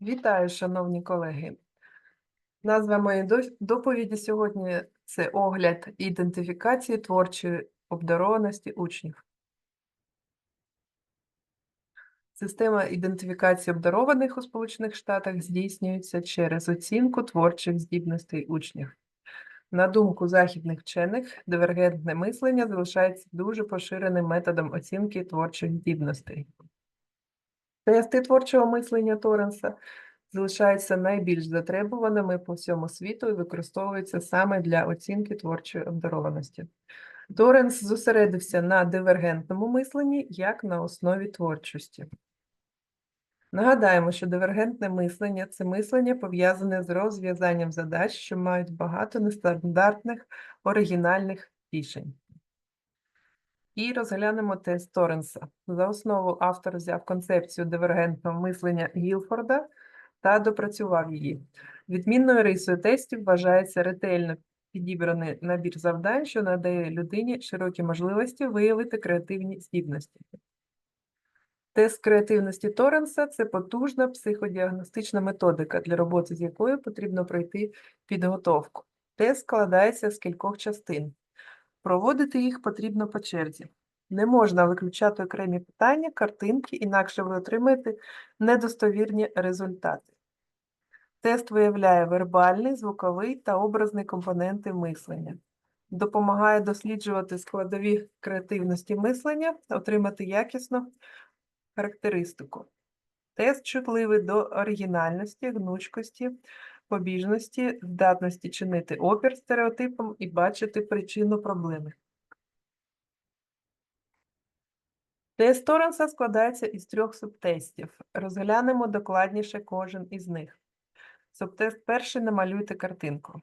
Вітаю, шановні колеги. Назва моєї доповіді сьогодні це огляд ідентифікації творчої обдарованості учнів. Система ідентифікації обдарованих у Сполучених Штатах здійснюється через оцінку творчих здібностей учнів. На думку західних вчених, дивергентне мислення залишається дуже поширеним методом оцінки творчих здібностей. Тести творчого мислення Торренса залишаються найбільш затребуваними по всьому світу і використовуються саме для оцінки творчої обдарованості. Торренс зосередився на дивергентному мисленні як на основі творчості. Нагадаємо, що дивергентне мислення це мислення пов'язане з розв'язанням задач, що мають багато нестандартних оригінальних рішень. І розглянемо тест Торренса. За основу автор взяв концепцію дивергентного мислення Гілфорда та допрацював її. Відмінною рисою тестів вважається ретельно підібраний набір завдань, що надає людині широкі можливості виявити креативні здібності. Тест креативності Торренса – це потужна психодіагностична методика, для роботи з якою потрібно пройти підготовку. Тест складається з кількох частин. Проводити їх потрібно по черзі. Не можна виключати окремі питання, картинки, інакше ви отримаєте недостовірні результати. Тест виявляє вербальний, звуковий та образний компоненти мислення. Допомагає досліджувати складові креативності мислення, отримати якісну характеристику. Тест чутливий до оригінальності, гнучкості, побіжності, здатності чинити опір стереотипам і бачити причину проблеми. Тест Торренса складається із трьох субтестів. Розглянемо докладніше кожен із них. Субтест перший намалюйте картинку.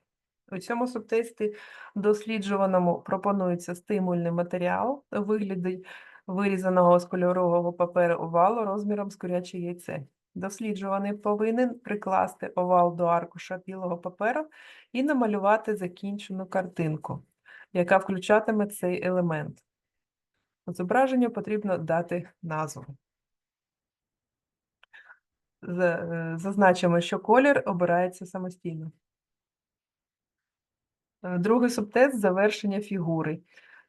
У цьому субтесті досліджуваному пропонується стимульний матеріал у вигляді вирізаного з кольорового паперу овалу розміром з куряче яйце. Досліджуваний повинен прикласти овал до аркуша білого паперу і намалювати закінчену картинку, яка включатиме цей елемент. Зображенню потрібно дати назву. Е, Зазначимо, що колір обирається самостійно. Е, Другий субтест завершення фігури.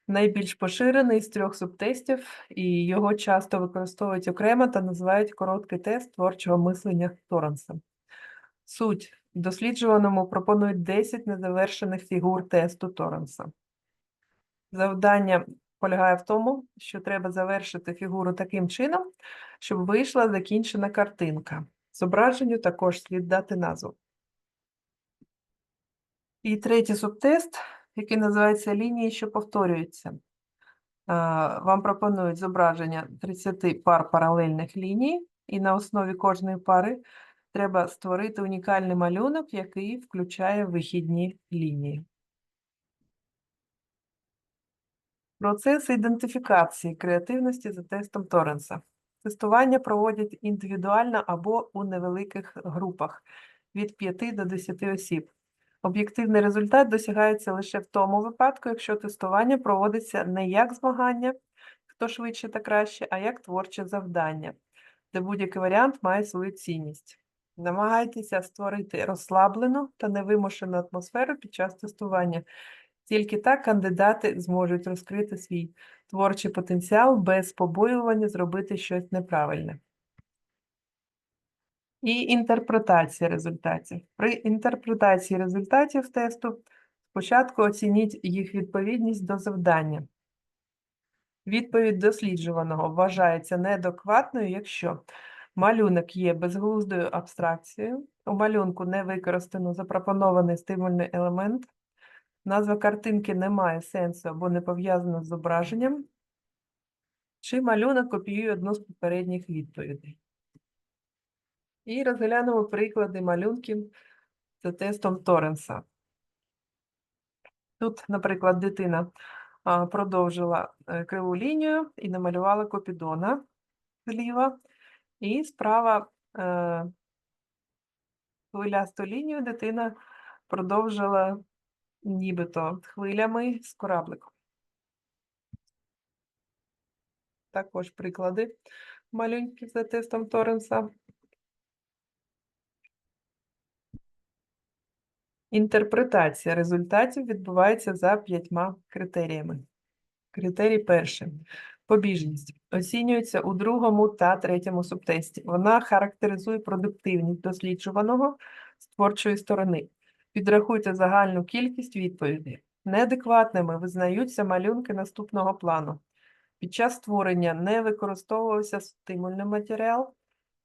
Найбільш поширений з трьох субтестів, і його часто використовують окремо та називають короткий тест творчого мислення Торренса. Суть досліджуваному пропонують 10 незавершених фігур тесту Торренса. Завдання полягає в тому, що треба завершити фігуру таким чином, щоб вийшла закінчена картинка. Зображенню також слід дати назву. І третій субтест, який називається лінії, що повторюються. Вам пропонують зображення 30 пар паралельних ліній, і на основі кожної пари треба створити унікальний малюнок, який включає вихідні лінії. Процес ідентифікації креативності за тестом Торренса. Тестування проводять індивідуально або у невеликих групах від 5 до 10 осіб. Об'єктивний результат досягається лише в тому випадку, якщо тестування проводиться не як змагання, хто швидше та краще, а як творче завдання, де будь-який варіант має свою цінність. Намагайтеся створити розслаблену та невимушену атмосферу під час тестування. Тільки так кандидати зможуть розкрити свій творчий потенціал без побоювання зробити щось неправильне. І інтерпретація результатів. При інтерпретації результатів тесту спочатку оцініть їх відповідність до завдання. Відповідь досліджуваного вважається неадекватною, якщо малюнок є безглуздою абстракцією, у малюнку не використано запропонований стимульний елемент, назва картинки не має сенсу або не пов'язана з зображенням, чи малюнок копіює одну з попередніх відповідей. І розглянемо приклади малюнків за тестом Торренса. Тут, наприклад, дитина продовжила е, криву лінію і намалювала Копідона зліва, і справа е, хвилясту лінію дитина продовжила нібито хвилями з корабликом. Також приклади малюнків за тестом Торренса. Інтерпретація результатів відбувається за п'ятьма критеріями. Критерій перший. Побіжність оцінюється у другому та третьому субтесті. Вона характеризує продуктивність досліджуваного з творчої сторони. Підрахуйте загальну кількість відповідей. Неадекватними визнаються малюнки наступного плану. Під час створення не використовувався стимульний матеріал,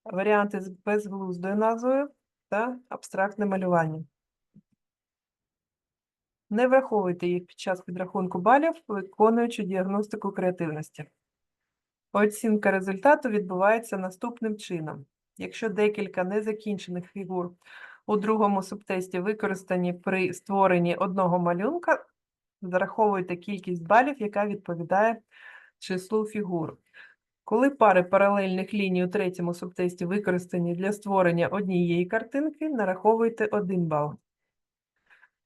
варіанти з безглуздою назвою та абстрактне малювання. Не враховуйте їх під час підрахунку балів, виконуючи діагностику креативності. Оцінка результату відбувається наступним чином. Якщо декілька незакінчених фігур у другому субтесті використані при створенні одного малюнка, зараховуйте кількість балів, яка відповідає числу фігур. Коли пари паралельних ліній у третьому субтесті використані для створення однієї картинки, нараховуйте 1 бал.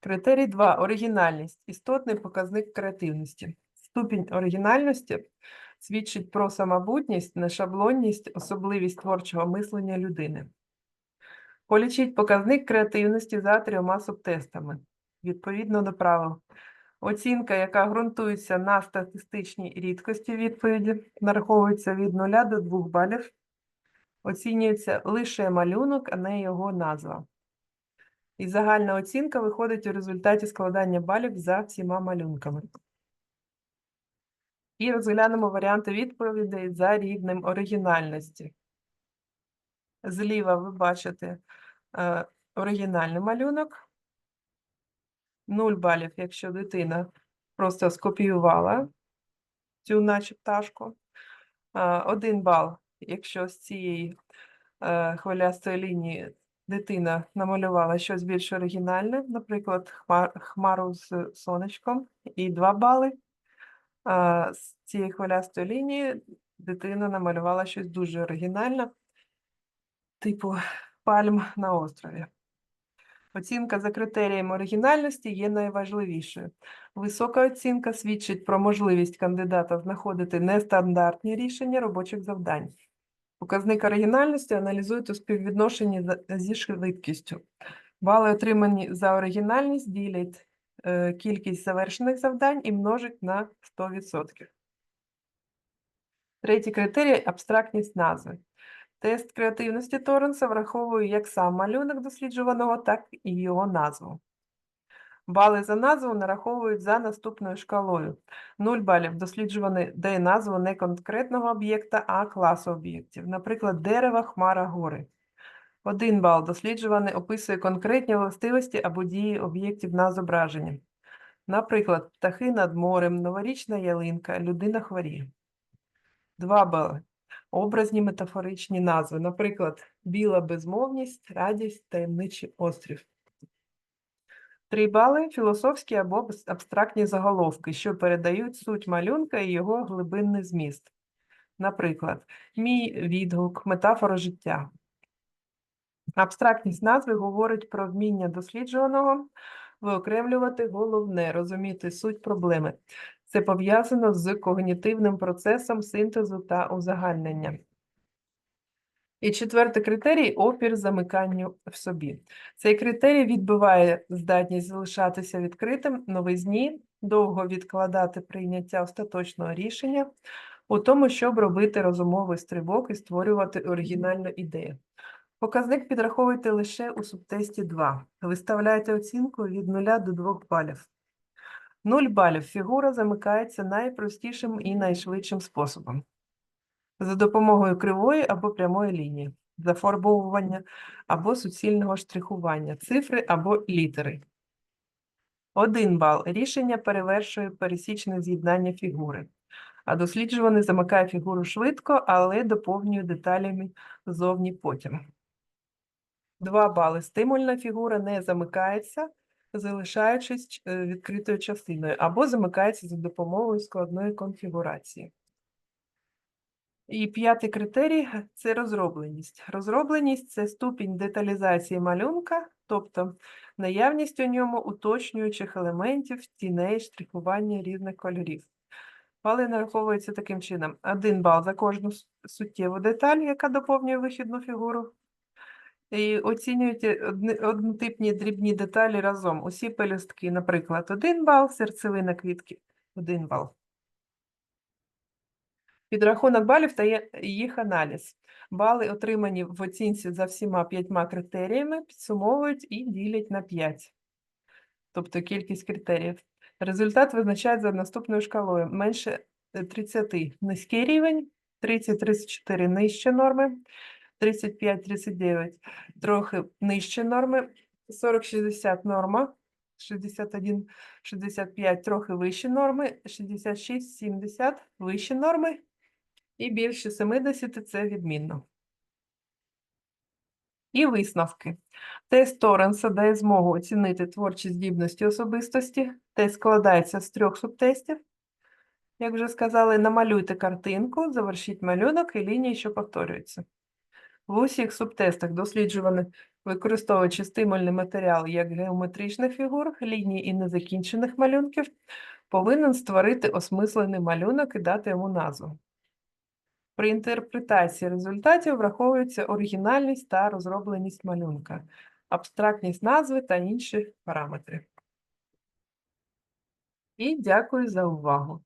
Критерій 2. Оригінальність. Істотний показник креативності. Ступінь оригінальності свідчить про самобутність, нешаблонність, особливість творчого мислення людини. Полічіть показник креативності за трьома субтестами. Відповідно до правил. Оцінка, яка ґрунтується на статистичній рідкості відповіді, нараховується від 0 до 2 балів. Оцінюється лише малюнок, а не його назва. І загальна оцінка виходить у результаті складання балів за всіма малюнками. І розглянемо варіанти відповідей за рівнем оригінальності. Зліва ви бачите е, оригінальний малюнок. 0 балів, якщо дитина просто скопіювала цю наче пташку. Е, 1 бал, якщо з цієї е, хвилястої лінії дитина намалювала щось більш оригінальне, наприклад, хмар, хмару з сонечком, і 2 бали. А з цієї хвилястої лінії дитина намалювала щось дуже оригінальне, типу пальм на острові. Оцінка за критерієм оригінальності є найважливішою. Висока оцінка свідчить про можливість кандидата знаходити нестандартні рішення робочих завдань. Показник оригінальності аналізують у співвідношенні зі швидкістю. Бали, отримані за оригінальність, ділять е, кількість завершених завдань і множать на 100%. Третій критерій абстрактність назви. Тест креативності Торренса враховує як сам малюнок досліджуваного, так і його назву. Бали за назву нараховують за наступною шкалою. 0 балів досліджуваний дає назву не конкретного об'єкта, а класу об'єктів. Наприклад, дерева, хмара, гори. 1 бал досліджуваний описує конкретні властивості або дії об'єктів на зображенні. Наприклад, птахи над морем, новорічна ялинка, людина хворіє. 2 бали. Образні метафоричні назви. Наприклад, біла безмовність, радість, таємничий острів. 3 бали філософські або абстрактні заголовки, що передають суть малюнка і його глибинний зміст. Наприклад, мій відгук, метафора життя. Абстрактність назви говорить про вміння досліджуваного виокремлювати головне, розуміти суть проблеми. Це пов'язано з когнітивним процесом синтезу та узагальнення. І четвертий критерій опір замиканню в собі. Цей критерій відбиває здатність залишатися відкритим новизні, довго відкладати прийняття остаточного рішення у тому, щоб робити розумовий стрибок і створювати оригінальну ідею. Показник підраховуйте лише у субтесті 2. Виставляйте оцінку від 0 до 2 балів. 0 балів фігура замикається найпростішим і найшвидшим способом. За допомогою кривої або прямої лінії, зафарбовування або суцільного штрихування, цифри або літери. 1 бал. Рішення перевершує пересічне з'єднання фігури. А досліджуваний замикає фігуру швидко, але доповнює деталями зовні потім. 2 бали. Стимульна фігура не замикається, залишаючись е, відкритою частиною, або замикається за допомогою складної конфігурації. І п'ятий критерій – це розробленість. Розробленість – це ступінь деталізації малюнка, тобто наявність у ньому уточнюючих елементів, тіней, штрихування різних кольорів. Бали нараховуються таким чином. Один бал за кожну суттєву деталь, яка доповнює вихідну фігуру, І оцінюйте одни- однотипні дрібні деталі разом. Усі пелюстки, наприклад, 1 бал, серцевина квітки 1 бал. Підрахунок балів та їх аналіз. Бали, отримані в оцінці за всіма п'ятьма критеріями, підсумовують і ділять на 5. Тобто кількість критеріїв. Результат визначають за наступною шкалою. Менше е, 30 – низький рівень, 30-34 – нижче норми, 35-39 – трохи нижче норми, 40-60 – норма, 61-65 – трохи вищі норми, 66-70 – вищі норми і більше 70 – це відмінно. І висновки. Тест Торренса дає змогу оцінити творчі здібності особистості. Тест складається з трьох субтестів. Як вже сказали, намалюйте картинку, завершіть малюнок і лінії, що повторюються. В усіх субтестах досліджувані, використовуючи стимульний матеріал як геометричних фігур, ліній і незакінчених малюнків, повинен створити осмислений малюнок і дати йому назву. При інтерпретації результатів враховується оригінальність та розробленість малюнка, абстрактність назви та інші параметри. І дякую за увагу.